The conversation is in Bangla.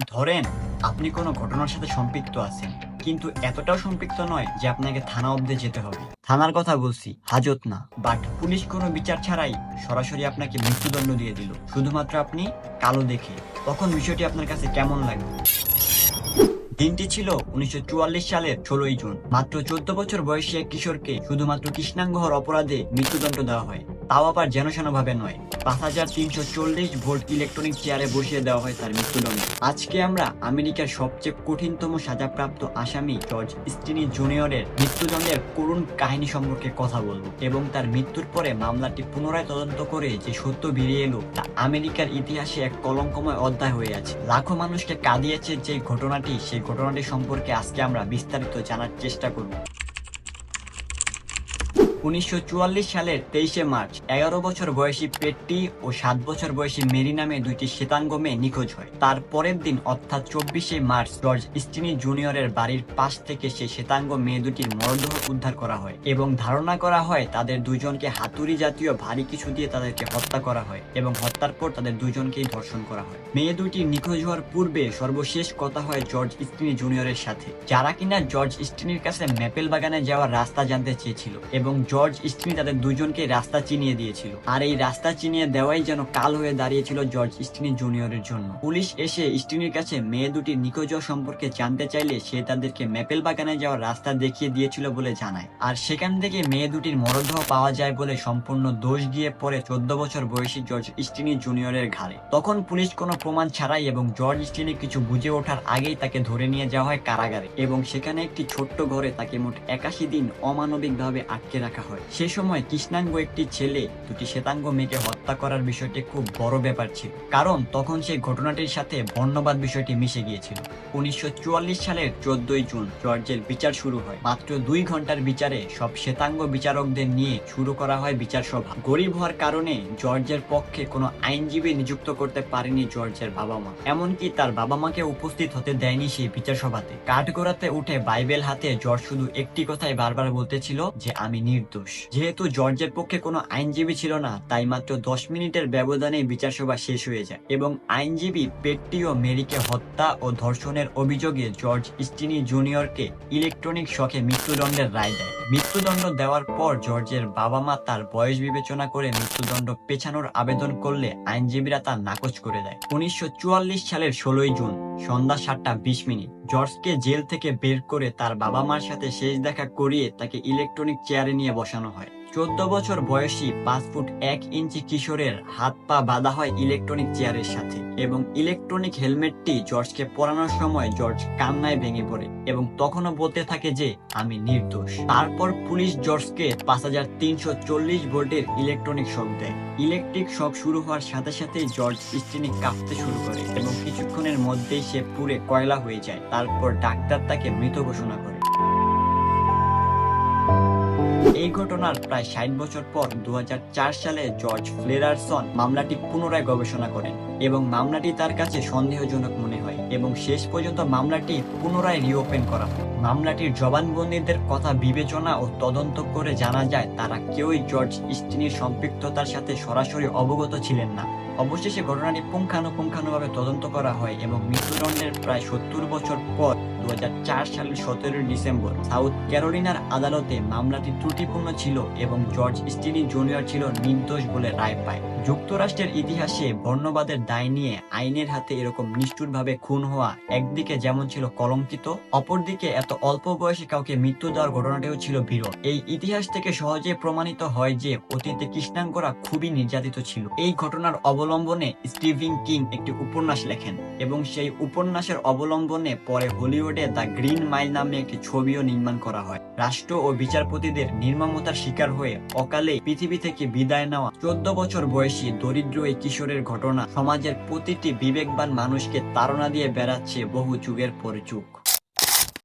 ধরেন, আপনি কোনো ঘটনার সাথে সম্পৃক্ত আছেন, কিন্তু এতটাও সম্পৃক্ত নয় যে আপনাকে থানা অব্দে যেতে হবে। থানার কথা বলছি, হাজত না। বাট পুলিশ কোনো বিচার ছাড়াই সরাসরি আপনাকে মৃত্যুদণ্ড দিয়ে দিল। শুধুমাত্র আপনি কালো দেখে। তখন বিষয়টি আপনার কাছে কেমন লাগবে দিনটি ছিল উনিশশো চুয়াল্লিশ সালের ষোলোই জুন। মাত্র চোদ্দ বছর বয়সী এক কিশোরকে শুধুমাত্র কৃষ্ণাঙ্গ হওয়ার অপরাধে মৃত্যুদণ্ড দেওয়া হয়। তাও আবার যেন ভাবে নয়। পাঁচ হাজার তিনশো চল্লিশ ভোল্ট ইলেকট্রনিক চেয়ারে বসিয়ে দেওয়া হয় তার মৃত্যুদণ্ড। আজকে আমরা আমেরিকার সবচেয়ে কঠিনতম সাজাপ্রাপ্ত আসামি জর্জ স্টিনি জুনিয়রের মৃত্যুদণ্ডের করুণ কাহিনী সম্পর্কে কথা বলব এবং তার মৃত্যুর পরে মামলাটি পুনরায় তদন্ত করে যে সত্য বেরিয়ে এলো তা আমেরিকার ইতিহাসে এক কলঙ্কময় অধ্যায় হয়ে আছে। লাখো মানুষকে কাঁদিয়েছে যে ঘটনাটি, সেই ঘটনাটি সম্পর্কে আজকে আমরা বিস্তারিত জানার চেষ্টা করব। উনিশশো চুয়াল্লিশ সালের তেইশে মার্চ, এগারো বছর বয়সী পেট্টি ও সাত বছর বয়সী মেরি নামে দুইটি শ্বেতাঙ্গ মেয়ে নিখোঁজ হয়। তার পরের দিন, অর্থাৎ চব্বিশে মার্চ জর্জ স্টিনি জুনিয়রের বাড়ির পাশ থেকে সেই শ্বেতাঙ্গ মেয়ে দুটির মরদেহ উদ্ধার করা হয় এবং ধারণা করা হয় তাদের দুজনকে হাতুড়ি জাতীয় ভারী কিছু দিয়ে তাদেরকে হত্যা করা হয় এবং হত্যার পর তাদের দুজনকেই ধর্ষণ করা হয়। মেয়ে দুটি নিখোঁজ হওয়ার পূর্বে সর্বশেষ কথা হয় জর্জ স্টিনি জুনিয়রের সাথে, যারা কিনা জর্জ স্টিনির কাছে ম্যাপেল বাগানে যাওয়ার রাস্তা জানতে চেয়েছিল এবং জর্জ স্টিনি তাদের দুজনকে রাস্তা চিনিয়ে দিয়েছিল। আর এই রাস্তা চিনিয়ে দেওয়াই যেন কাল হয়ে দাঁড়িয়েছিল জর্জ স্টিনি জুনিয়রের জন্য। পুলিশ এসে স্টিনির কাছে মেয়ে দুটি নিখোঁজ সম্পর্কে জানতে চাইলে সে তাদেরকে ম্যাপেল বাগানে যাওয়ার রাস্তা দেখিয়ে দিয়েছিল বলে জানায়। আর সেখান থেকে মেয়ে দুটির মরদেহ পাওয়া যায় বলে সম্পূর্ণ দোষ গিয়ে পড়ে চোদ্দ বছর বয়সী জর্জ স্টিনি জুনিয়রের ঘাড়ে। তখন পুলিশ কোনো প্রমাণ ছাড়াই এবং জর্জ স্টিনি কিছু বুঝে ওঠার আগেই তাকে ধরে নিয়ে যাওয়া হয় কারাগারে এবং সেখানে একটি ছোট্ট ঘরে তাকে মোট একাশি দিন অমানবিকভাবে আটকে রাখা হয়। সে সময় কৃষ্ণাঙ্গ একটি ছেলে দুটি শ্বেতাঙ্গ মেয়েকে হত্যা করার বিষয়টি খুব বড় ব্যাপার ছিল। কারণ তখন সেই ঘটনাটির সাথে বর্ণবাদ বিষয়টি মিশে গিয়েছিল। উনিশশো চুয়াল্লিশ সালের চোদ্দই জুন জর্জের বিচার শুরু হয়। মাত্র দুই ঘণ্টার বিচারে সব শ্বেতাঙ্গ বিচারকদের নিয়ে শুরু করা হয় বিচার সভা। গরিব হওয়ার কারণে জর্জের পক্ষে কোনো আইনজীবী নিযুক্ত করতে পারেনি জর্জের বাবা মা এমনকি তার বাবা মাকে উপস্থিত হতে দেয়নি সেই বিচার সভাতে। কাঠগোড়াতে উঠে বাইবেল হাতে জর্জ শুধু একটি কথাই বারবার বলতেছিল যে, আমি নির্দোষ। যেহেতু জর্জের পক্ষে কোনো আইনজীবী ছিল না, তাই মাত্র দশ মিনিটের ব্যবধানে বিচারসভা শেষ হয়ে যায় এবং আইনজীবী পেট্টি ও মেরিকে হত্যা ও ধর্ষণের অভিযোগে জর্জ স্টিনি জুনিয়রকে ইলেকট্রনিক শখে মৃত্যুদণ্ডের রায় দেয়। মৃত্যুদণ্ড দেওয়ার পর জর্জের বাবা মা তার বয়স বিবেচনা করে মৃত্যুদণ্ড পেছানোর আবেদন করলে আইনজীবীরা তা নাকচ করে দেয়। উনিশশো চুয়াল্লিশ সালের ষোলোই জুন, সন্ধ্যা সাতটা বিশ মিনিট। জর্জকে জেল থেকে বের করে তার বাবা মার সাথে শেষ দেখা করিয়ে তাকে ইলেকট্রনিক চেয়ারে নিয়ে বসানো হয়। চোদ্দ বছর বয়সী পাঁচ ফুট এক ইঞ্চি কিশোরের হাত পা বাঁধা হয় ইলেকট্রনিক চেয়ারের সাথে এবং ইলেকট্রনিক হেলমেটটি জর্জকে পরানোর সময় জর্জ কান্নায় ভেঙে পড়ে এবং তখনও বলতে থাকে যে, আমি নির্দোষ। তারপর পুলিশ জর্জকে পাঁচ হাজার তিনশো চল্লিশ ভোল্টের ইলেকট্রনিক শক দেয়। ইলেকট্রিক শক শুরু হওয়ার সাথে সাথে জর্জ স্টিনি কাঁপতে শুরু করে এবং কিছুক্ষণের মধ্যেই সে পুরে কয়লা হয়ে যায়। তারপর ডাক্তার তাকে মৃত ঘোষণা করে। এই ঘটনার প্রায় ষাট বছর পর দু হাজার চার সালে জর্জ ফ্লেরারসন মামলাটি পুনরায় গবেষণা করেন এবং মামলাটি তার কাছে সন্দেহজনক মনে হয় এবং শেষ পর্যন্ত মামলাটি পুনরায় রিওপেন করা হয়। মামলাটির জবানবন্দিদের কথা বিবেচনা ও তদন্ত করে জানা যায়, তারা কেউই জর্জ স্টিনির সম্পৃক্ততার সাথে সরাসরি অবগত ছিলেন না। অবশেষে ঘটনাটি পুঙ্খানুপুঙ্খানুভাবে তদন্ত করা হয় এবং মৃত্যুদণ্ডের প্রায় সত্তর বছর পর দু হাজার চার সালের সতেরোই ডিসেম্বর, সাউথ ক্যারোলিনার আদালতে মামলাটি ত্রুটিপূর্ণ ছিল এবং জর্জ স্টিনি জুনিয়র ছিল নির্দোষ বলে রায় পায়। যুক্তরাষ্ট্রের ইতিহাসে বর্ণবাদের দায় নিয়ে আইনের হাতে এরকম নিষ্ঠুরভাবে খুন হওয়া একদিকে যেমন ছিল কলঙ্কিত, অপরদিকে এত অল্প বয়সে কাউকে মৃত্যু দেওয়ার ঘটনাটিও ছিল বিরল। এই ইতিহাস থেকে সহজে প্রমাণিত হয় যে অতীতে কৃষ্ণাঙ্গরা খুবই নির্যাতিত ছিল। এই ঘটনার অবলম্বনে স্টিভিং কিং একটি উপন্যাস লেখেন এবং সেই উপন্যাসের অবলম্বনে পরে হলিউডে দ্য গ্রিন মাইল নামে একটি ছবিও নির্মাণ করা হয়। রাষ্ট্র ও বিচারপতিদের নির্মমতার শিকার হয়ে অকালে পৃথিবী থেকে বিদায় নেওয়া চোদ্দ বছর বয়সী দরিদ্র এই কিশোরের ঘটনা সমাজের প্রতিটি বিবেকবান মানুষকে তাড়না দিয়ে বেড়াচ্ছে বহু যুগের পর যুগ।